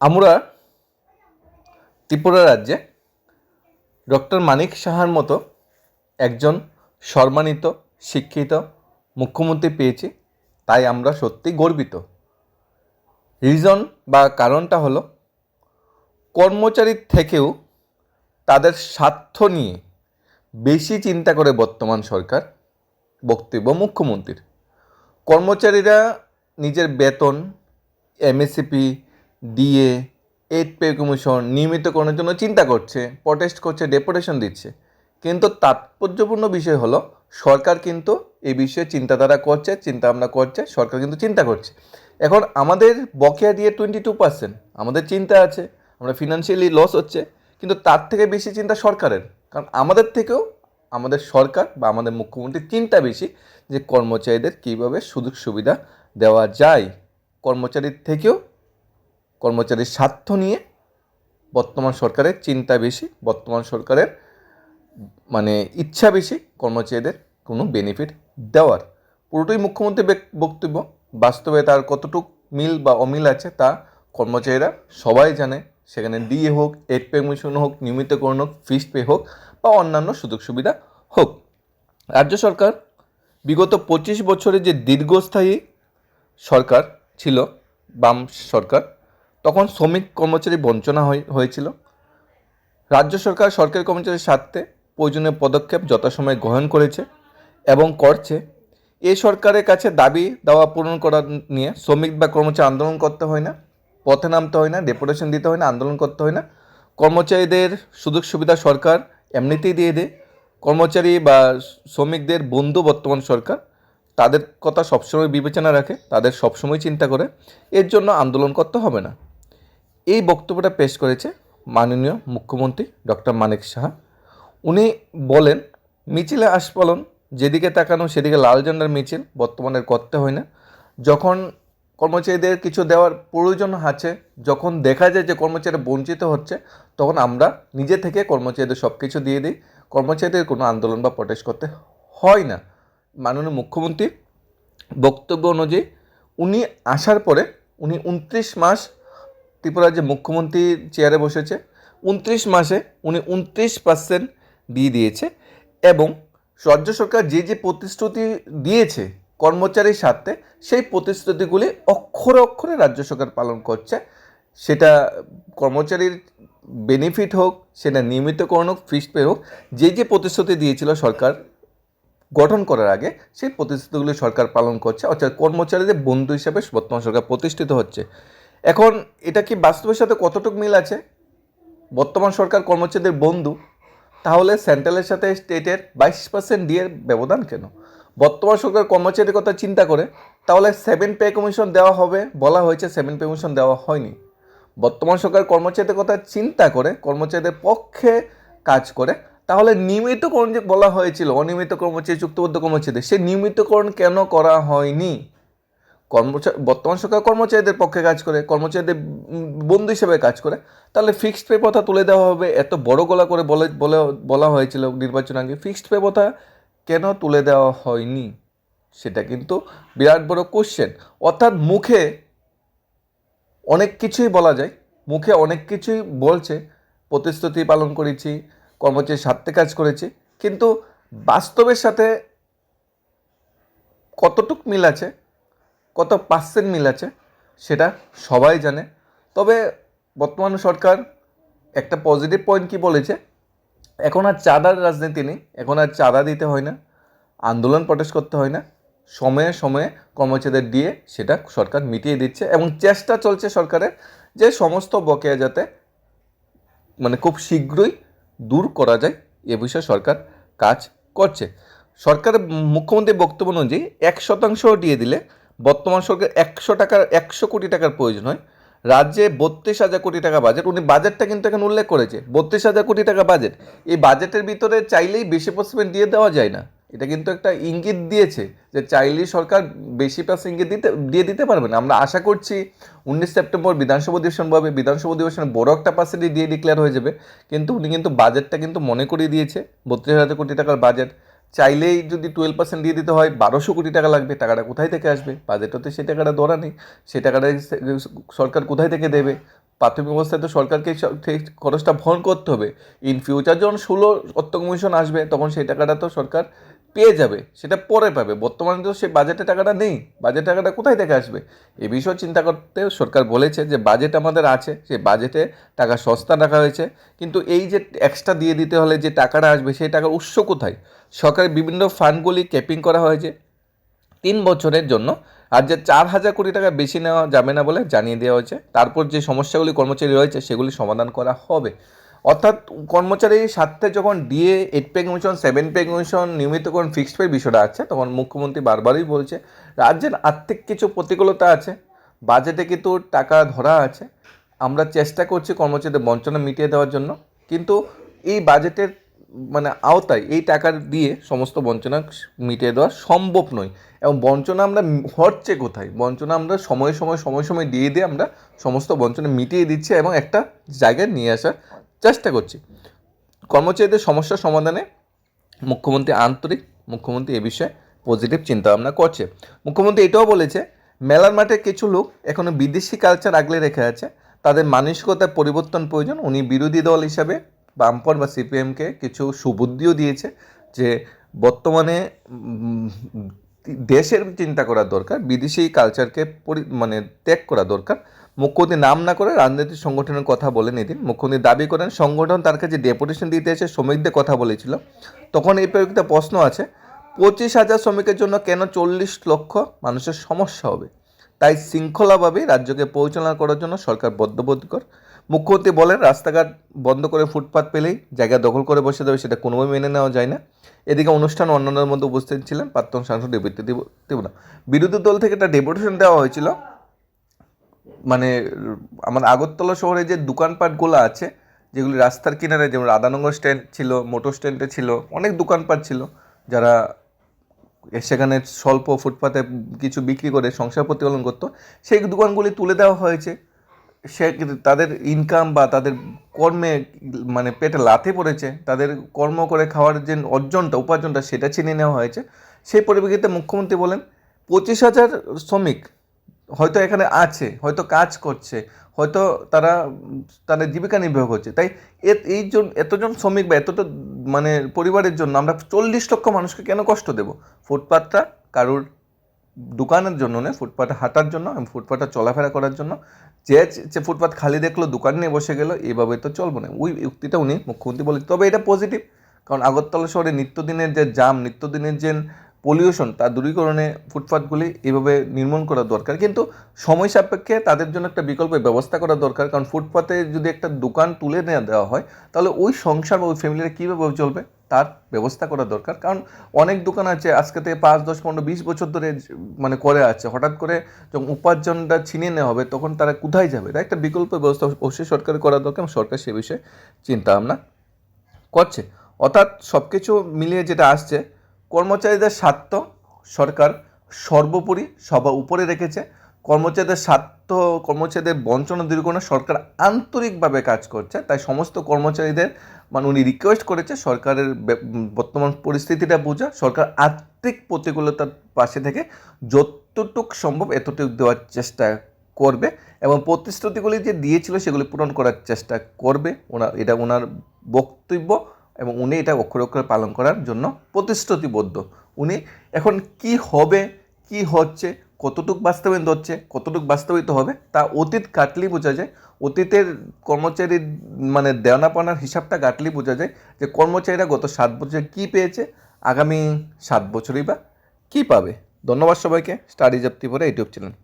আমরা ত্রিপুরা রাজ্যে ডক্টর মানিক সাহার মতো একজন সম্মানিত, শিক্ষিত মুখ্যমন্ত্রী পেয়েছি, তাই আমরা সত্যি গর্বিত। রিজন বা কারণটা হলো কর্মচারীর থেকেও তাদের স্বার্থ নিয়ে বেশি চিন্তা করে বর্তমান সরকার, বক্তব্য মুখ্যমন্ত্রীর। কর্মচারীরা নিজের বেতন M S C P D A eight pay commission নিয়মিতকরণের জন্য চিন্তা করছে প্রটেস্ট করছে ডেপুটেশন দিচ্ছে। কিন্তু তাৎপর্যপূর্ণ বিষয় হলো, সরকার কিন্তু এই বিষয়ে চিন্তাধারা করছে চিন্তা ভাবনা করছে, সরকার কিন্তু চিন্তা করছে। এখন আমাদের বকেয়া দিয়ে টোয়েন্টি টু পার্সেন্ট আমাদের চিন্তা আছে, আমরা ফিনান্সিয়ালি লস হচ্ছে, কিন্তু তার থেকে বেশি চিন্তা সরকারের। কারণ আমাদের থেকেও আমাদের সরকার বা আমাদের মুখ্যমন্ত্রীর চিন্তা বেশি যে কর্মচারীদের কীভাবে সুযোগ সুবিধা দেওয়া যায়। কর্মচারীর থেকেও কর্মচারীর স্বার্থ নিয়ে বর্তমান সরকারের চিন্তা বেশি, বর্তমান সরকারের মানে ইচ্ছা বেশি কর্মচারীদের কোনো বেনিফিট দেওয়ার। পুরোটাই মুখ্যমন্ত্রী বক্তব্য। বাস্তবে তার কতটুক মিল বা অমিল আছে তা কর্মচারীরা সবাই জানে। সেখানে ডিএ হোক এড পে মিশন হোক, নিয়মিতকরণ হোক ফিক্সড পে হোক বা অন্যান্য সুযোগ সুবিধা হোক। রাজ্য সরকার বিগত পঁচিশ বছরে যে দীর্ঘস্থায়ী সরকার ছিল, বাম সরকার তখন শ্রমিক কর্মচারী বঞ্চনা হয়ে- হয়েছিল। রাজ্য সরকার সরকারি কর্মচারীর স্বার্থে প্রয়োজনীয় পদক্ষেপ যথাসময়ে গ্রহণ করেছে এবং করছে। এই সরকারের কাছে দাবি দাওয়া পূরণ করা নিয়ে শ্রমিক বা কর্মচারী আন্দোলন করতে হয় না, পথে নামতে হয় না ডেপুটেশন দিতে হয় না, আন্দোলন করতে হয় না। কর্মচারীদের সুযোগ সুবিধা সরকার এমনিতেই দিয়ে দেয়। কর্মচারী বা শ্রমিকদের বন্ধু বর্তমান সরকার তাদের কথা সবসময় বিবেচনা রাখে, তাদের সবসময় চিন্তা করে। এর জন্য আন্দোলন করতে হবে না। এই বক্তব্যটা পেশ করেছে মাননীয় মুখ্যমন্ত্রী ডক্টর মানিক সাহা। উনি বলেন, মিছিলে আস্ফলন, যেদিকে তাকানো সেদিকে লাল ঝান্ডার মিছিল বর্তমানে করতে হয় না। যখন কর্মচারীদের কিছু দেওয়ার প্রয়োজন আছে, যখন দেখা যায় যে কর্মচারী বঞ্চিত হচ্ছে, তখন আমরা নিজে থেকে কর্মচারীদের সব কিছু দিয়ে দিই। কর্মচারীদের কোনো আন্দোলন বা প্রটেস্ট করতে হয় না। মাননীয় মুখ্যমন্ত্রী বক্তব্য অনুযায়ী উনি আসার পরে উনি উনত্রিশ মাস ত্রিপুরা যে মুখ্যমন্ত্রী চেয়ারে বসেছে। উনত্রিশ মাসে উনি উনত্রিশ পার্সেন্ট দিয়ে দিয়েছে এবং রাজ্য সরকার যে যে প্রতিশ্রুতি দিয়েছে কর্মচারীর স্বার্থে, সেই প্রতিশ্রুতিগুলি অক্ষরে অক্ষরে রাজ্য সরকার পালন করছে। সেটা কর্মচারীর বেনিফিট হোক, সেটা নিয়মিতকরণ হোক ফিক্সড পে হোক, যে যে প্রতিশ্রুতি দিয়েছিল সরকার গঠন করার আগে, সেই প্রতিশ্রুতিগুলি সরকার পালন করছে। অর্থাৎ কর্মচারীদের বন্ধু হিসাবে বর্তমান সরকার প্রতিষ্ঠিত হচ্ছে। এখন এটা কি বাস্তবের সাথে কতটুকু মিল আছে? বর্তমান সরকার কর্মচারীদের বন্ধু, তাহলে সেন্ট্রালের সাথে স্টেটের বাইশ পার্সেন্ট ডিএর ব্যবধান কেন? বর্তমান সরকার কর্মচারীর কথা চিন্তা করে, তাহলে সেভেন পে কমিশন দেওয়া হবে বলা হয়েছে সেভেন পে কমিশন দেওয়া হয়নি। বর্তমান সরকার কর্মচারীদের কথা চিন্তা করে, কর্মচারীদের পক্ষে কাজ করে, তাহলে নিয়মিতকরণ যে বলা হয়েছিল অনিয়মিত কর্মচারী চুক্তিবদ্ধ কর্মচারীদের সেই নিয়মিতকরণ কেন করা হয়নি? কর্মচারী বর্তমান সরকার কর্মচারীদের পক্ষে কাজ করে, কর্মচারীদের বন্ধু হিসেবে কাজ করে। তাহলে ফিক্সড পে প্রথা তুলে দেওয়া হবে। এত বড় গলা করে বলে বলে, বলা হয়েছিল নির্বাচন আগে। ফিক্সড পে প্রথা কেন তুলে দেওয়া হয়নি? সেটা কিন্তু বিরাট বড় কোশ্চেন অর্থাৎ মুখে অনেক কিছুই বলা যায়, মুখে অনেক কিছুই বলছে। প্রতিশ্রুতি পালন করেছি কর্মচারীর স্বার্থে কাজ করেছি। কিন্তু বাস্তবের সাথে কতটুক মিল আছে? কত পার্সেন্ট মিল আছে সেটা সবাই জানে। তবে বর্তমান সরকার একটা পজিটিভ পয়েন্ট কি বলেছে? এখন আর চাঁদার রাজনীতি নেই, এখন আর চাঁদা দিতে হয় না, আন্দোলন প্রটেস্ট করতে হয় না, সময়ে সময়ে কর্মচারীদের দিয়ে সেটা সরকার মিটিয়ে দিচ্ছে এবং চেষ্টা চলছে সরকারের যে সমস্ত বকেয়া যাতে মানে খুব শীঘ্রই দূর করা যায়, এ বিষয়ে সরকার কাজ করছে। সরকারের মুখ্যমন্ত্রীর বক্তব্য অনুযায়ী এক শতাংশ দিয়ে দিলে বর্তমান সরকার একশো টাকার, একশো কোটি টাকার প্রয়োজন হয়। রাজ্যে বত্রিশ হাজার কোটি টাকা বাজেট উনি বাজেটটা কিন্তু এখানে উল্লেখ করেছে। বত্রিশ হাজার কোটি টাকা বাজেট এই বাজেটের ভিতরে চাইলেই বেশি পার্সেন্ট দিয়ে দেওয়া যায় না। এটা কিন্তু একটা ইঙ্গিত দিয়েছে যে চাইলেই সরকার বেশি পার্সেন্ট ইঙ্গিত দিতে, দিয়ে দিতে পারবে না। আমরা আশা করছি উনিশ সেপ্টেম্বর বিধানসভা অধিবেশন পাবে বিধানসভা অধিবেশনে বড় একটা পার্সেন্টই দিয়ে ডিক্লেয়ার হয়ে যাবে। কিন্তু উনি কিন্তু বাজেটটা কিন্তু মনে করিয়ে দিয়েছে। বত্রিশ হাজার কোটি টাকার বাজেট চাইলেই যদি টুয়েলভ পার্সেন্ট দিয়ে দিতে হয়, বারোশো কোটি টাকা লাগবে, টাকাটা কোথায় থেকে আসবে? বাজেটতে সেই টাকাটা ধরা নেই। সেই টাকাটা সরকার কোথায় থেকে দেবে? প্রাথমিক অবস্থায় তো সরকারকে সেই খরচটা ভরণ করতে হবে। ইন ফিউচার যখন ষোলো অর্থ কমিশন আসবে, তখন সেই টাকাটা তো সরকার পেয়ে যাবে, সেটা পরে পাবে। বর্তমানে তো সেই বাজেটে টাকাটা নেই। বাজেট টাকাটা কোথায় থেকে আসবে? এ বিষয়ে চিন্তা করতে সরকার বলেছে যে বাজেট আমাদের আছে সেই বাজেটে টাকা সস্তা রাখা হয়েছে। কিন্তু এই যে এক্সট্রা দিয়ে দিতে হলে যে টাকাটা আসবে, সেই টাকার উৎস কোথায়? সরকারের বিভিন্ন ফান্ডগুলি ক্যাপিং করা হয়েছে। তিন বছরের জন্য। আর যে চার হাজার কোটি টাকা বেশি নেওয়া যাবে না বলে জানিয়ে দেওয়া হয়েছে। তারপর যে সমস্যাগুলি কর্মচারী রয়েছে, সেগুলি সমাধান করা হবে। অর্থাৎ কর্মচারীর স্বার্থে যখন D A eight pay commission seven pay commission নিয়মিতকরণ fixed pay বিষয়টা আছে, তখন মুখ্যমন্ত্রী বারবারই বলছে, রাজ্যের আর্থিক কিছু প্রতিকূলতা আছে, বাজেটে কিন্তু টাকা ধরা আছে। আমরা চেষ্টা করছি কর্মচারীদের বঞ্চনা মিটিয়ে দেওয়ার জন্য, কিন্তু এই বাজেটের মানে আওতায় এই টাকা দিয়ে সমস্ত বঞ্চনা মিটিয়ে দেওয়া সম্ভব নয়। এবং বঞ্চনা আমরা হচ্ছে কোথায়? বঞ্চনা আমরা সময় সময় সময় সময় দিয়ে দিয়ে আমরা সমস্ত বঞ্চনা মিটিয়ে দিচ্ছি এবং একটা জায়গায় নিয়ে আসার চেষ্টা করছি। কর্মচারীদের সমস্যা সমাধানে মুখ্যমন্ত্রী আন্তরিক, মুখ্যমন্ত্রী এ বিষয়ে পজিটিভ চিন্তাভাবনা করছে। মুখ্যমন্ত্রী এটাও বলেছে, মেলার মাঠে কিছু লোক এখনও বিদেশি কালচার আগলে রেখে আছে। তাদের মানসিকতার পরিবর্তন প্রয়োজন। উনি বিরোধী দল হিসাবে বামপর বা সিপিএমকে কিছু সুবুদ্ধিও দিয়েছে যে বর্তমানে দেশের চিন্তা করা দরকার, বিদেশি কালচারকে পরি মানে ত্যাগ করা দরকার। মুখ্যমন্ত্রী নাম না করে রাজনৈতিক সংগঠনের কথা বলেন এদিন। মুখ্যমন্ত্রী দাবি করেন, সংগঠন তার কাছে ডেপুটেশন দিতে এসে শ্রমিকদের কথা বলেছিল। তখন এই প্রয়োগিত প্রশ্ন আছে, পঁচিশ হাজার শ্রমিকের জন্য কেন চল্লিশ লক্ষ মানুষের সমস্যা হবে? তাই শৃঙ্খলাভাবে রাজ্যকে পরিচালনা করার জন্য সরকার বদ্ধপরিকর। মুখ্যমন্ত্রী বলেন, রাস্তাঘাট বন্ধ করে ফুটপাত পেলেই জায়গা দখল করে বসে দেবে, সেটা কোনোভাবে মেনে নেওয়া যায় না। এদিকে অনুষ্ঠান অন্যান্যের মধ্যে উপস্থিত ছিলেন প্রাক্তন সাংসদ দেবনা বিরোধী দল থেকে একটা ডেপুটেশন দেওয়া হয়েছিল। মানে আমার আগরতলা শহরে যে দোকানপাটগুলো আছে, যেগুলি রাস্তার কিনারে, যেমন রাধানগর স্ট্যান্ড ছিল মোটর স্ট্যান্ডে ছিল, অনেক দোকানপাট ছিল, যারা সেখানে স্বল্প ফুটপাতে কিছু বিক্রি করে সংসার প্রতিপালন করতো, সেই দোকানগুলি তুলে দেওয়া হয়েছে। সে তাদের ইনকাম বা তাদের কর্মে মানে পেটে লাথে পড়েছে, তাদের কর্ম করে খাওয়ার যে অর্জনটা, উপার্জনটা সেটা ছিনিয়ে নেওয়া হয়েছে। সেই পরিপ্রেক্ষিতে মুখ্যমন্ত্রী বলেন, পঁচিশ হাজার শ্রমিক হয়তো এখানে আছে, হয়তো কাজ করছে, হয়তো তারা তাদের জীবিকা নির্বাহ করছে। তাই এই জন, এতজন শ্রমিক বা এতটা মানে পরিবারের জন্য আমরা চল্লিশ লক্ষ মানুষকে কেন কষ্ট দেব? ফুটপাতটা, কারুর দোকানের জন্য নয় ফুটপাথে হাঁটার জন্য এবং ফুটপাথে চলাফেরা করার জন্য। যে যে ফুটপাথ খালি দেখল, দোকান নিয়ে বসে গেল এইভাবে তো চলবো না। ওই উক্তিটা উনি মুখ্যমন্ত্রী বলে তবে এটা পজিটিভ কারণ আগরতলা শহরে নিত্যদিনের যে জাম, নিত্যদিনের যে পলিউশন তার দূরীকরণে ফুটপাতগুলি এভাবে নির্মূল করা দরকার। কিন্তু সময় সাপেক্ষে তাদের জন্য একটা বিকল্প ব্যবস্থা করা দরকার, কারণ ফুটপাথে যদি একটা দোকান তুলে নেওয়া দেওয়া হয়, তাহলে ওই সংসার বা ওই ফ্যামিলিরা কীভাবে চলবে? তার ব্যবস্থা করা দরকার। কারণ অনেক দোকান আছে, আজকে থেকে পাঁচ, দশ, পনেরো, বিশ বছর ধরে মানে করে আছে। হঠাৎ করে যখন উপার্জনটা ছিনিয়ে নেওয়া হবে, তখন তারা কোথায় যাবে? তাই একটা বিকল্প ব্যবস্থা অবশ্যই সরকারের করা দরকার সরকার সে বিষয়ে চিন্তা ভাবনা করছে। অর্থাৎ সব কিছু মিলিয়ে যেটা আসছে কর্মচারীদের স্বার্থ সরকার সর্বোপরি সবার উপরে রেখেছে। কর্মচারীদের স্বার্থ, কর্মচারীদের বঞ্চনা দূরীকরণে সরকার আন্তরিকভাবে কাজ করছে। তাই সমস্ত কর্মচারীদের মানে উনি রিকোয়েস্ট করেছে সরকারের বর্তমান পরিস্থিতিটা বোঝা সরকার আর্থিক প্রতিকূলতার পাশে থেকে যতটুক সম্ভব এতটুক দেওয়ার চেষ্টা করবে এবং প্রতিশ্রুতিগুলি যে দিয়েছিল সেগুলি পূরণ করার চেষ্টা করবে। ওনার, এটা ওনার বক্তব্য। এবং উনি এটা অক্ষরে পালন করার জন্য প্রতিশ্রুতিবদ্ধ। উনি এখন কি হবে, কি হচ্ছে, কতটুক বাস্তবায়িত হচ্ছে, কতটুক বাস্তবায়িত হবে, তা অতীত কাটলেই বোঝা যায়। অতীতের কর্মচারীর মানে দেওয়ানা পাওনার হিসাবটা কাটলেই বোঝা যায় যে কর্মচারীরা গত সাত বছরে কী পেয়েছে, আগামী সাত বছরই বা কী পাবে। ধন্যবাদ সবাইকে স্টাডি জাপ্তি পরে ইউটিউব চ্যানেল।